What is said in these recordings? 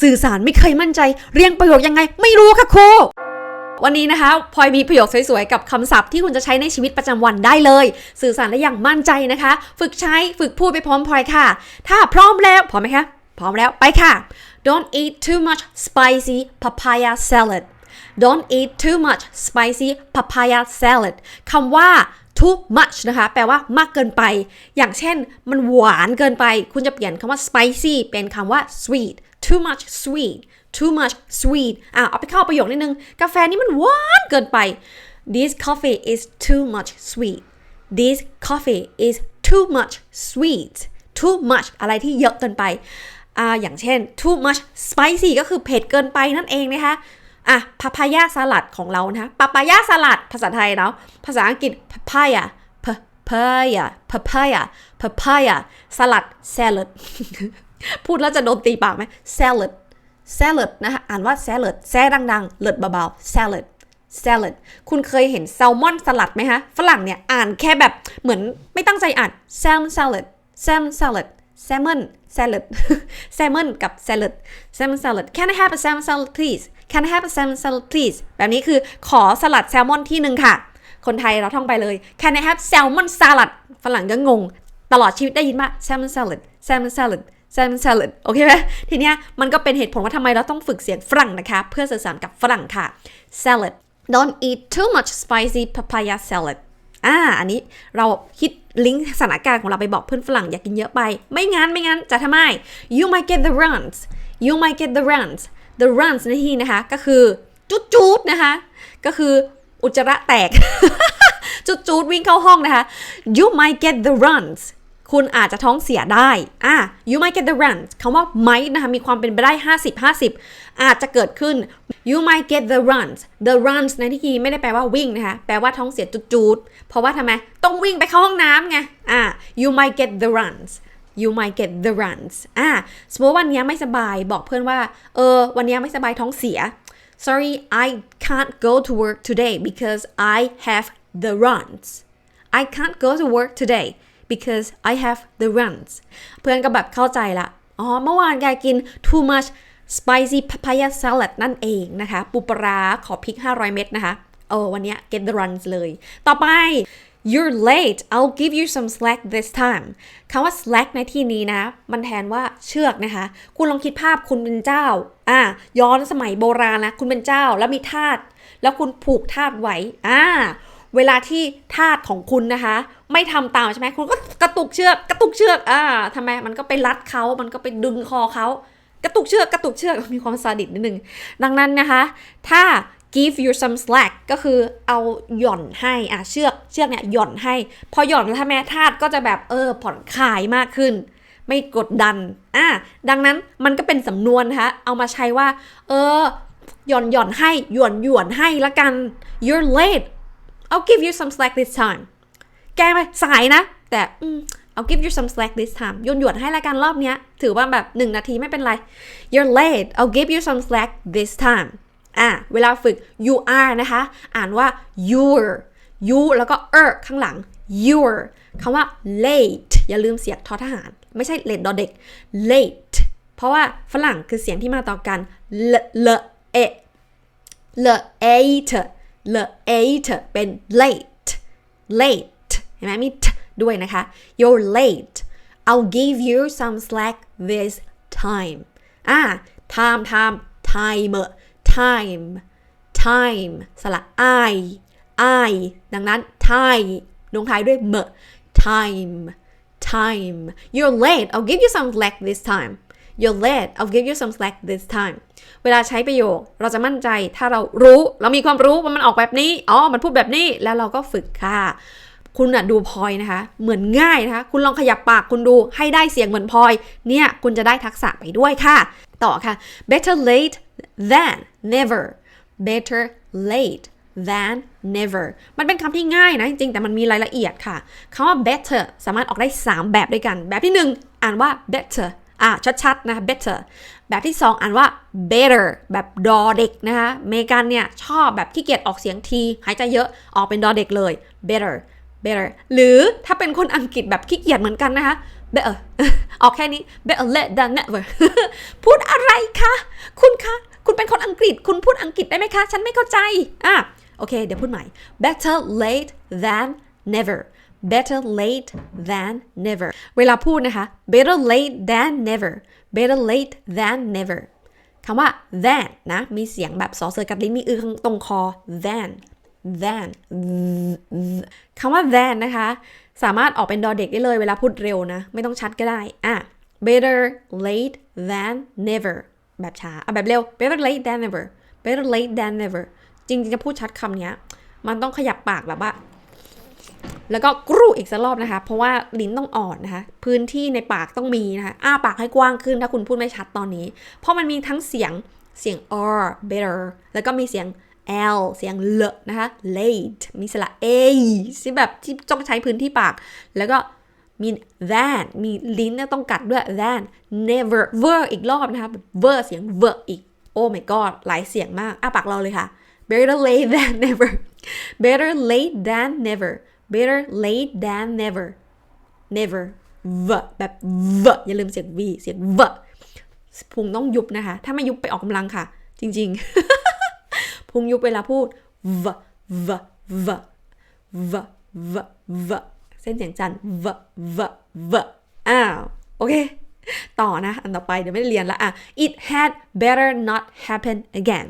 สื่อสารไม่เคยมั่นใจ เรียงประโยคยังไง ไม่รู้ค่ะครูวันนี้นะคะพลอยมีประโยคสวยๆ กับคำศัพท์ที่คุณจะใช้ในชีวิตประจำวันได้เลย สื่อสารได้อย่างมั่นใจนะคะ ฝึกใช้ฝึกพูดไปพร้อมพลอยค่ะ ถ้าพร้อมแล้วพร้อมไหมคะพร้อมแล้วไปค่ะ Don't eat too much spicy papaya salad Don't eat too much spicy papaya salad คำว่า too much นะคะ แปลว่ามากเกินไป อย่างเช่น มันหวานเกินไป คุณจะเปลี่ยนคำว่า spicy เป็นคำว่า sweet too much sweet too much sweet อะเอาไปเข้าประโยคนิดนึง กาแฟนี่มันหวานเกินไป this coffee is too much sweet this coffee is too much sweet too much อะไรที่เยอะเกินไปอ่าอย่างเช่น too much spicy ก็คือเผ็ดเกินไปนั่นเองนะคะอะพ a พายาสลัดของเรานะคะปาปายาสลัดภาษาไทยเนาะภาษาอังกฤษ papaya papaya papaya papaya สลัด salad พูดแล้วจะโดนตีปากไหม salad salad นะคะอ่านว่า salad แซ่ดังๆ เลิศเบาๆ salad salad คุณเคยเห็นแซลมอนสลัดไหมคะ ฝรั่งเนี่ยอ่านแค่แบบเหมือนไม่ตั้งใจอ่าน salmon salad salmon salad salmon salad salmon กับ salad salmon salad Can I have a salmon salad please Can I have a salmon salad please แบบนี้คือขอสลัดแซลมอนที่หนึ่งค่ะ คนไทยเราท่องไปเลย Can I have salmon salad ฝรั่งก็งง ตลอดชีวิตได้ยินว่า salmon salad salmon salad salmon salad โอเคไหมทีเนี้ยมันก็เป็นเหตุผลว่าทำไมเราต้องฝึกเสียงฝรั่งนะคะ เพื่อสื่อสารกับฝรั่งค่ะ salad don't eat too much spicy papaya salad อ่า อันนี้เราคิดลิงก์สถานการณ์ของเราไปบอกเพื่อนฝรั่งอย่ากกินเยอะไป ไม่งั้น ไม่งั้น จะทำไม you might get the runs you might get the runs the runs ในที่นะคะ ก็คือจุดจุดๆนะคะ ก็คืออุจจาระแตก จุดจุดๆวิ่งเข้าห้องนะคะ you might get the runs คุณอาจจะท้องเสียได้อะ you might get the runs คำว่า might นะคะ มีความเป็นไปได้ 50 50 อาจจะเกิดขึ้น you might get the runs the runs ในที่นี้ไม่ได้แปลว่าวิ่งนะคะ แปลว่าท้องเสียจุดๆ เพราะว่าทำไม ต้องวิ่งไปเข้าห้องน้ำไง อะ you might get the runs you might get the runs อะ สมมติวันนี้ไม่สบาย บอกเพื่อนว่า เออ วันนี้ไม่สบายท้องเสีย sorry I can't go to work today because I have the runs I can't go to work today because I have the runs เพื่อนก็แบบเข้าใจละ อ๋อ เมื่อวานแกกิน too much spicy papaya salad นั่นเองนะคะ ปูปลาขอพริก 500 เม็ดนะคะ เออ วันนี้ get the runs เลย ต่อไป you're late I'll give you some slack this time คำว่า slack ในที่นี้นะ มันแทนว่าเชือกนะคะ คุณลองคิดภาพคุณเป็นเจ้า อะย้อนสมัยโบราณนะ คุณเป็นเจ้าแล้วมีทาส แล้วคุณผูกทาสไว้ อ่า เวลาที่ทาสของคุณนะคะ ไม่ทำตามใช่ไหมคุณก็กระตุกเชือกกระตุกเชือกอ่าทำไมมันก็ไปรัดเขามันก็ไปดึงคอเขากระตุกเชือกกระตุกเชือกมีความซาดิสนิดนึง ดังนั้นนะคะ ถ้า give you some slack ก็คือเอาหย่อนให้อะเชือกเชือกเนี่ยหย่อนให้ พอหย่อนแล้วถ้าแม่ทาสก็จะแบบเออผ่อนคลายมากขึ้น ไม่กดดันอะดังนั้นมันก็เป็นสำนวนนะคะเอามาใช้ว่า เออหย่อนหย่อนให้หยวนหยวนให้ละกัน you're late I'll give you some slack this time แกไปสายนะ แต่อืม I'll give you some slack this time โยนหยวนให้ละกันรอบเนี้ย ถือว่าแบบ 1 นาทีไม่เป็นไร You're late I'll give you some slack this time อะ เวลาฝึก you are นะคะ อ่านว่า you're you แล้วก็ er ข้างหลัง you're คำว่า late อย่าลืมเสียงทอทหาร ไม่ใช่ late ดอเด็ก late เพราะว่าฝรั่งคือเสียงที่มาต่อกัน l l e late late เป็น late late เห็นไหมมีด้วยนะคะ you're late I'll give you some slack this time อ่า time time time time time สระ i i ดังนั้น time ลงท้ายด้วย m time time you're late I'll give you some slack this time you're late I'll give you some slack this time เวลาใช้ประโยคเราจะมั่นใจถ้าเรารู้ เรามีความรู้ว่ามันออกแบบนี้ อ๋อ มันพูดแบบนี้ แล้วเราก็ฝึกค่ะ คุณอะดูพลอยนะคะ เหมือนง่ายนะคะ คุณลองขยับปากคุณดูให้ได้เสียงเหมือนพลอยเนี่ยคุณจะได้ทักษะไปด้วยค่ะ ต่อค่ะ better late than never better late than never มันเป็นคำที่ง่ายนะจริงๆแต่มันมีรายละเอียดค่ะคำว่า better สามารถออกได้ 3 แบบด้วยกัน แบบที่ 1 อ่านว่า better อะชัดๆนะคะ better แบบที่ 2 อ่านว่า better แบบดอเด็กนะคะเมกันเนี่ยชอบแบบขี้เกียจออกเสียงทีหายใจเยอะออกเป็นดอเด็กเลย better better หรือถ้าเป็นคนอังกฤษแบบขี้เกียจเหมือนกันนะคะ better ออกแค่นี้ better late than never พูดอะไรคะ คุณคะ คุณเป็นคนอังกฤษ คุณพูดอังกฤษได้ไหมคะ ฉันไม่เข้าใจ อะ โอเค เดี๋ยวพูดใหม่ better late than never better late than never เวลาพูดนะคะ better late than never better late than never คำว่า than นะ มีเสียงแบบสอเสือกัดลิ้นมีอือตรงคอ than than คำว่า than นะคะ สามารถออกเป็นดอเด็กได้เลยเวลาพูดเร็วนะ ไม่ต้องชัดก็ได้ อะ better late than never แบบช้าเอาแบบเร็ว better late than never better late than never จริงๆจะพูดชัดคำนี้มันต้องขยับปากแบบว่า แล้วก็กรูอีกสักรอบนะคะ เพราะว่าลิ้นต้องอ่อนนะคะ พื้นที่ในปากต้องมีนะคะอ้าปากให้กว้างขึ้นถ้าคุณพูดไม่ชัดตอนนี้ เพราะมันมีทั้งเสียงเสียง r better แล้วก็มีเสียง l เสียง l นะคะ late มีสระ a ที่แบบที่ต้องใช้พื้นที่ปาก แล้วก็มี than มีลิ้นต้องกัดด้วย than never ver อีกรอบนะคะ ver เสียง ver อีกโอ้ my god หลายเสียงมากอ้าปากเราเลยค่ะ better late than never better late than never better late than never never v แบบ v อย่าลืมเสียง v เสียง v พุงต้องยุบนะคะ ถ้าไม่ยุบไปออกกำลังค่ะ จริง ๆ พุงยุบเวลาพูด v v v v v v เส้นเสียงจัน v v v อ้าว โอเค ต่อนะ อันต่อไปเดี๋ยวไม่ได้เรียนละอะ it had better not happen again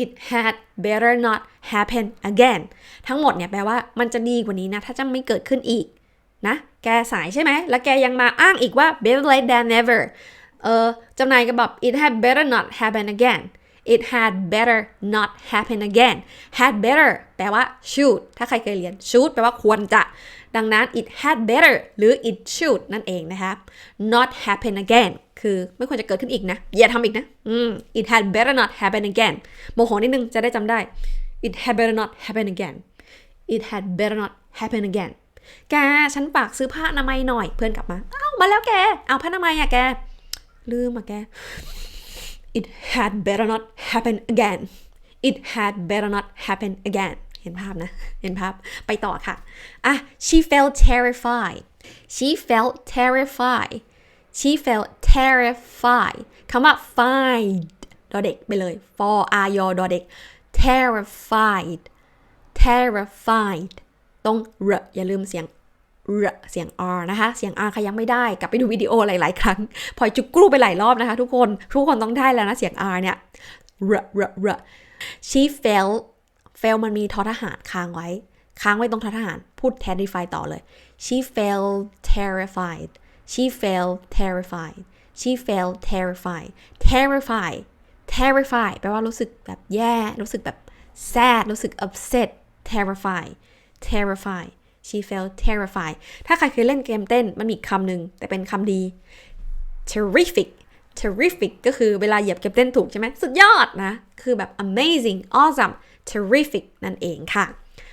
it had better not happen again ทั้งหมดเนี่ยแปลว่ามันจะดีกว่านี้นะ ถ้าจะไม่เกิดขึ้นอีกนะ แกสายใช่ไหม แล้วแกยังมาอ้างอีกว่า better late than never เออจ้านายก็แบบ it had better not happen again it had better not happen again had better แปลว่า should ถ้าใครเคยเรียน should แปลว่าควรจะ ดังนั้น it had better หรือ it should นั่นเองนะคะ not happen again คือไม่ควรจะเกิดขึ้นอีกนะ อย่าทำอีกนะอืม it had better not happen again โมโหนิดนึงจะได้จำได้ it had better not happen again it had better not happen again แกฉันฝากซื้อผ้าอนามัยหน่อยเพื่อนกลับมาเอ้ามาแล้วแก เอาผ้าอนามัยอะแก ลืมอะแก it had better not happen again it had better not happen again เห็นภาพนะ เห็นภาพ ไปต่อค่ะ อะ she felt terrified she felt terrified she felt terrified คำว่า find ดอเด็กไปเลย for อายอดอเด็ก terrified terrified ต้องรอย่าลืมเสียง เสียง r นะคะ เสียง r ใครยังไม่ได้ กลับไปดูวิดีโอหลาย ๆ ครั้งพลอยจุกกรูไปหลายรอบนะคะทุกคน ทุกคนต้องได้แล้วนะเสียง r เนี่ยรรร she felt felt มันมีทอทหารค้างไว้ ค้างไว้ตรงทอทหาร พูด terrify ต่อเลย she felt terrified she felt terrified she felt terrified terrify terrify แปลว่ารู้สึกแบบแย่ รู้สึกแบบ sad รู้สึก upset terrify terrify she felt terrified ถ้าใครเคยเล่นเกมเต้นมันมีคำหนึ่งแต่เป็นคำดี terrific terrific ก็คือเวลาเหยียบเก็บเต้นถูกใช่ไหมสุดยอดนะ คือแบบ amazing awesome terrific นั่นเองค่ะ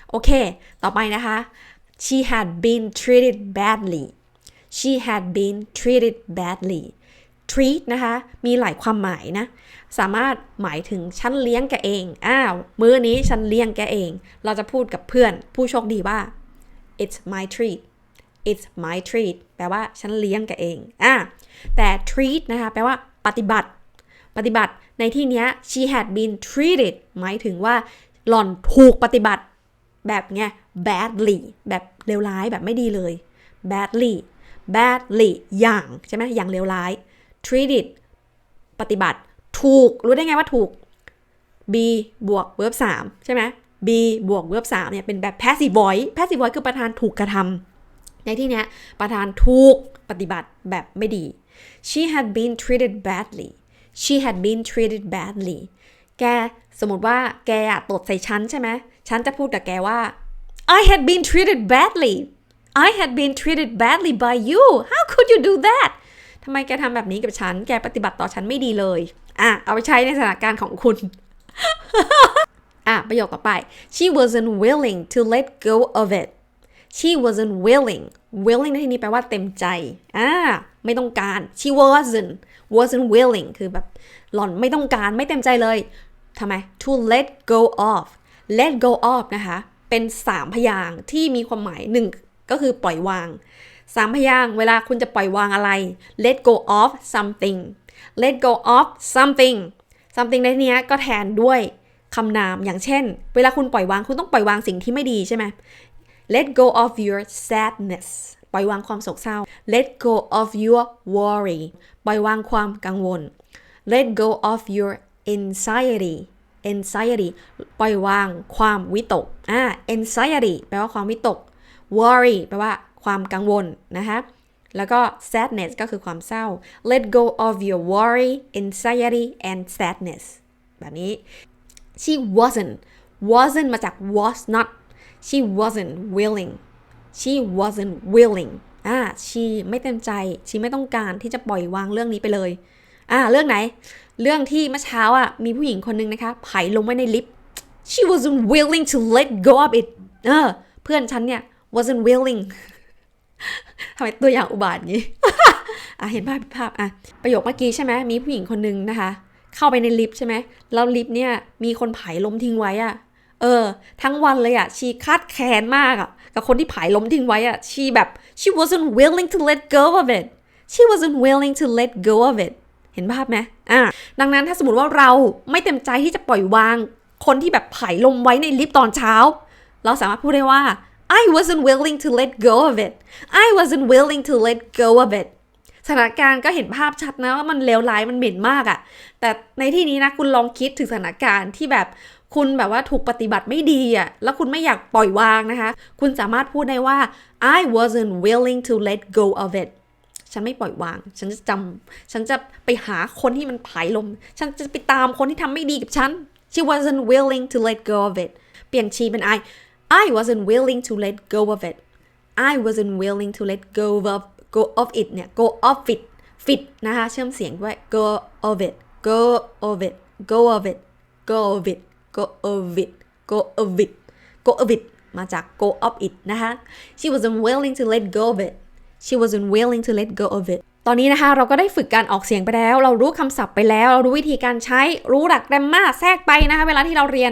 โอเค ต่อไปนะคะ she had been treated badly she had been treated badly treat นะคะ มีหลายความหมายนะ สามารถหมายถึงฉันเลี้ยงแกเอง อ้าว มื้อนี้ฉันเลี้ยงแกเอง เราจะพูดกับเพื่อน ผู้โชคดีว่า it's my treat it's my treat แปลว่าฉันเลี้ยงแกเองอะแต่ treat นะคะแปลว่าปฏิบัติ ปฏิบัติในที่นี้ she had been treated หมายถึงว่าหล่อนถูกปฏิบัติ แบบไง badly แบบเลวร้ายแบบไม่ดีเลย badly badly อย่างใช่ไหมอย่างเลวร้าย treated ปฏิบัติ ถูก รู้ได้ไงว่าถูก be บวก verb 3 ใช่ไหม B บวก verb 3เนี่ยเป็นแบบ passive voice passive voice คือประธานถูกกระทำในที่เนี้ยประธานถูกปฏิบัติแบบไม่ดี she had been treated badly she had been treated badly แกสมมติว่าแกอะตดใส่ฉันใช่ไหมฉันจะพูดกับแกว่า I had been treated badly I had been treated badly by you how could you do that ทำไมแกทำแบบนี้กับฉัน แกปฏิบัติต่อฉันไม่ดีเลย อะ เอาไปใช้ในสถานการณ์ของคุณ อะประโยคต่อไป she wasn't willing to let go of it she wasn't willing willing ในที่นี้แปลว่าเต็มใจ อ่า ไม่ต้องการ she wasn't wasn't willing คือแบบหล่อนไม่ต้องการไม่เต็มใจเลย ทำไม to let go of let go of นะคะ เป็นสามพยางที่มีความหมายหนึ่งก็คือปล่อยวาง สามพยางเวลาคุณจะปล่อยวางอะไร let go of something let go of something something ในเนี้ก็แทนด้วย คำนามอย่างเช่น เวลาคุณปล่อยวางคุณต้องปล่อยวางสิ่งที่ไม่ดีใช่ไหม let go of your sadness ปล่อยวางความโศกเศร้า let go of your worry ปล่อยวางความกังวล let go of your anxiety anxiety ปล่อยวางความวิตกอ่า anxiety แปลว่าความวิตก worry แปลว่าความกังวลนะคะแล้วก็ sadness ก็คือความเศร้า let go of your worry anxiety and sadness แบบนี้ she wasn't wasn't มาจาก was not she wasn't willing she wasn't willing อ่า she ไม่เต็มใจ she ไม่ต้องการที่จะปล่อยวางเรื่องนี้ไปเลย อ่า เรื่องไหน เรื่องที่เมื่อเช้าอะ มีผู้หญิงคนนึงนะคะ ไผ่ลงไว้ในลิฟต์ she wasn't willing to let go of it เออ เพื่อนฉันเนี่ย wasn't willing ทำไมตัวอย่างอุบาทงี้ อะ เห็นภาพเห็นภาพ อะ ประโยคเมื่อกี้ใช่ไหม มีผู้หญิงคนนึงนะคะ เข้าไปในลิฟต์ใช่ไหมแล้วลิฟต์เนี่ยมีคนไผ่ล้มทิ้งไว้อะเออ ทั้งวันเลยอะชีคาดแค้นมากอะกับคนที่ไผ่ล้มทิ้งไว้อะชีแบบ she wasn't willing to let go of it she wasn't willing to let go of it เห็นภาพไหมอะดังนั้นถ้าสมมติว่าเราไม่เต็มใจที่จะปล่อยวาง คนที่แบบไผ่ลมไว้ในลิฟต์ตอนเช้า เราสามารถพูดได้ว่า I wasn't willing to let go of it I wasn't willing to let go of it สถานการณ์ก็เห็นภาพชัดนะว่ามันเลวร้ายมันเหม็นมากอะแต่ในที่นี้นะคุณลองคิดถึงสถานการณ์ที่แบบคุณแบบว่าถูกปฏิบัติไม่ดีอะแล้วคุณไม่อยากปล่อยวางนะคะ คุณสามารถพูดได้ว่า I wasn't willing to let go of it ฉันไม่ปล่อยวาง ฉันจะจำฉันจะไปหาคนที่มันผายลม ฉันจะไปตามคนที่ทำไม่ดีกับฉัน she wasn't willing to let go of it เปลี่ยนชีเป็น I I wasn't willing to let go of it I wasn't willing to let go of go of it เนี่ย go of it fit นะคะ เชื่อมเสียงด้วย go of it go of it go of it go of it go of it go of it go of it มาจาก go of it นะคะ she wasn't willing to let go of it she wasn't willing to let go of it ตอนนี้นะคะเราก็ได้ฝึกการออกเสียงไปแล้ว เรารู้คำศัพท์ไปแล้ว เรารู้วิธีการใช้ รู้หลักแกรมมาแทรกไปนะคะ เวลาที่เราเรียน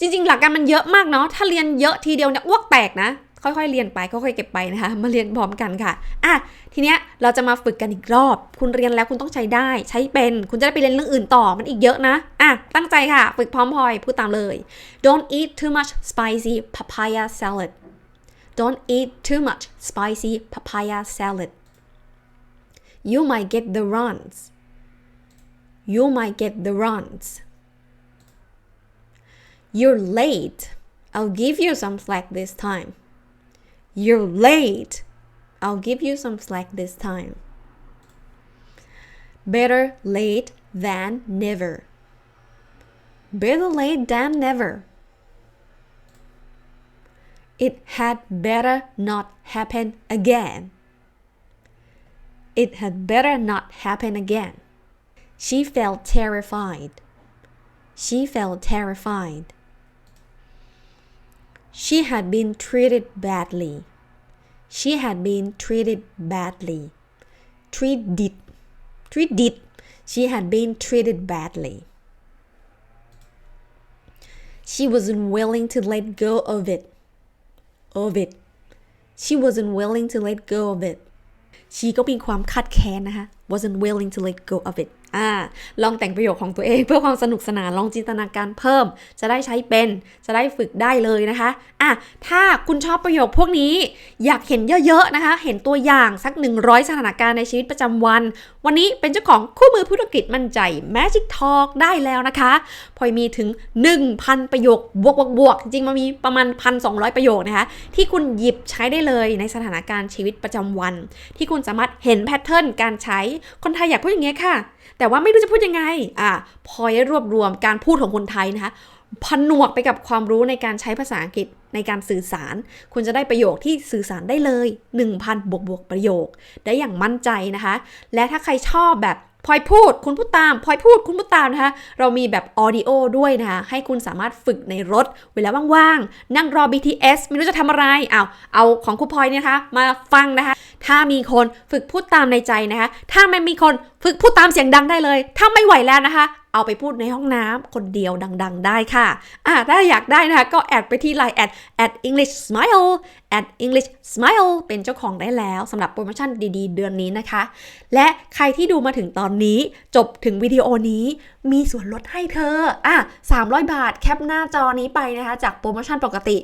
จริง ๆ หลักการมันเยอะมากเนาะ ถ้าเรียนเยอะทีเดียวเนี่ยอ้วกแตกนะ ค่อยๆเรียนไปค่อยๆเก็บไปนะคะ มาเรียนพร้อมกันค่ะอะทีเนี้ยเราจะมาฝึกกันอีกรอบ คุณเรียนแล้วคุณต้องใช้ได้ ใช้เป็นคุณจะได้ไปเรียนเรื่องอื่นต่อมันอีกเยอะนะอะตั้งใจค่ะ ฝึกพร้อมพลอยพูดตามเลย don't eat too much spicy papaya salad don't eat too much spicy papaya salad you might get the runs you might get the runs You're late. I'll give you some slack this time. You're late. I'll give you some slack this time. Better late than never. Better late than never. It had better not happen again. It had better not happen again. She felt terrified. She felt terrified. She had been treated badly. She had been treated badly. Treated. Treated. She had been treated badly. She wasn't willing to let go of it. Of it. She wasn't willing to let go of it. She ก็มีความคัดแค้นนะคะ wasn't willing to let go of it อ่า ลองแต่งประโยคของตัวเองเพื่อความสนุกสนาน ลองจินตนาการเพิ่ม จะได้ใช้เป็น จะได้ฝึกได้เลยนะคะ อะ ถ้าคุณชอบประโยคพวกนี้ อยากเห็นเยอะๆนะคะ เห็นตัวอย่างสัก 100 สถานการณ์ในชีวิตประจำวัน วันนี้เป็นเจ้าของคู่มือธุรกิจมั่นใจ Magic Talk ได้แล้วนะคะพอยมีถึง 1,000 ประโยคบวกบวกๆจริงมันมีประมาณ 1,200 ประโยคนะคะ ที่คุณหยิบใช้ได้เลยในสถานการณ์ชีวิตประจำวัน ที่คุณสามารถเห็นแพทเทิร์นการใช้คนไทยอยากพูดอย่างเงี้ยค่ะ แต่ว่าไม่รู้จะพูดยังไง อะพอยรวบรวมการพูดของคนไทยนะคะ ผนวกไปกับความรู้ในการใช้ภาษาอังกฤษในการสื่อสาร คุณจะได้ประโยคที่สื่อสารได้เลย 1,000 บวกบวกประโยค ได้อย่างมั่นใจนะคะ และถ้าใครชอบแบบพลอยพูด คุณพูดตามพลอยพูดคุณพูดตามนะคะ เรามีแบบออดิโอด้วยนะคะให้คุณสามารถฝึกในรถ เวลาว่างๆ นั่งรอ BTS ไม่รู้จะทำอะไรเอาเอาของครูพลอยเนี่ยนะคะ มาฟังนะคะ ถ้ามีคนฝึกพูดตามในใจนะคะ ถ้าไม่มีคนฝึกพูดตามเสียงดังได้เลย ถ้าไม่ไหวแล้วนะคะ เอาไปพูดในห้องน้ำคนเดียวดัง ๆ ได้ค่ะอ่าถ้าอยากได้นะคะ ก็แอดไปที่ Line แอด at English Smile at English Smile เป็นเจ้าของได้แล้วสำหรับโปรโมชั่นดีๆ เดือนนี้นะคะ และใครที่ดูมาถึงตอนนี้จบถึงวิดีโอนี้มีส่วนลดให้เธออะ300 บาทแคปหน้าจอนี้ไปนะคะ จากโปรโมชั่นปกติ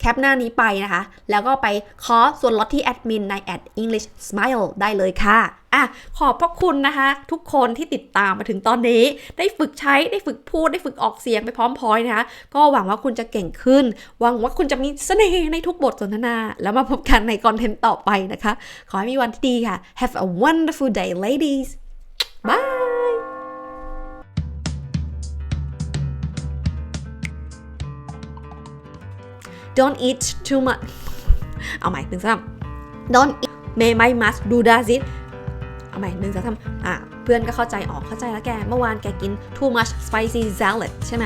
แคปหน้านี้ไปนะคะ แล้วก็ไปขอส่วนลดที่แอดมินใน at English Smile ได้เลยค่ะอะขอบพระคุณนะคะ ทุกคนที่ติดตามมาถึงตอนนี้ ได้ฝึกใช้ได้ฝึกพูดได้ฝึกออกเสียงไปพร้อมพอยนะคะ ก็หวังว่าคุณจะเก่งขึ้นหวังว่าคุณจะมีเสน่ห์ในทุกบทสนทนาแล้วมาพบกันในคอนเทนต์ต่อไปนะคะ ขอให้มีวันที่ดีค่ะ Have a wonderful day ladies bye don't eat too much เอาใหม่หนึ่งสองสาม don't eat may my must do does it เอาใหม่หนึ่งสองสามอะ เพื่อนก็เข้าใจออกเข้าใจแล้วแก เมื่อวานแกกิน too much spicy salad ใช่ไหม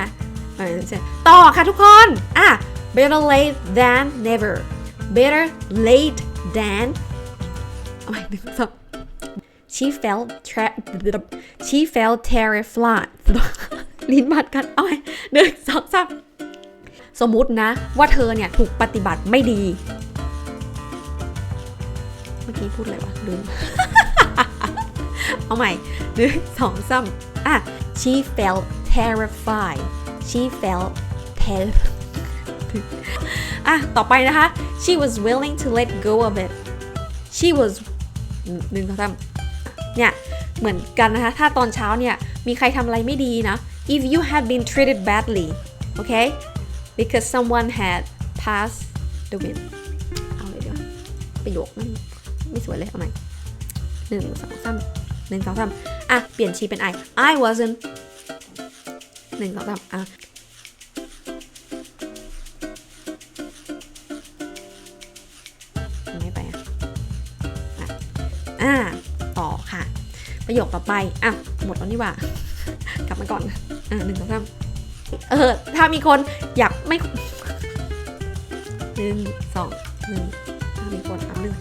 ต่อค่ะทุกคน อะ better late than never better late than เอาใหม่หนึ่งสอง she felt tra- she felt terrified ลิ้นบัดกันเอาใหม่หนึ่งสองสามสมมุตินะ ว่าเธอเนี่ย ถูกปฏิบัติไม่ดี เมื่อกี้พูดอะไรวะลืมเอาใหม่หนึ่งสองสามอะ she felt terrified she felt terrified อะ ต่อไปนะคะ she was willing to let go of it she was หนึ่งสองสามเนี่ยเหมือนกันนะคะ ถ้าตอนเช้าเนี่ย มีใครทำอะไรไม่ดีนะ if you had been treated badly okay because someone had passed the wind เอาเลยเดี๋ยวประโยคมันไม่สวยเลยเอาใหม่หนึ่งสองสามหนึ่งสองสามอะ เปลี่ยนชีเป็น I I wasn't หนึ่งสองสามอะ ประโยคต่อไป อะ หมดแล้วนี่หว่า กลับมาก่อน อะหนึ่งสองสามเออ ถ้ามีคนอยากไม่หนึ่งสองหนึ่งถ้ามีคนอะหนึ่ง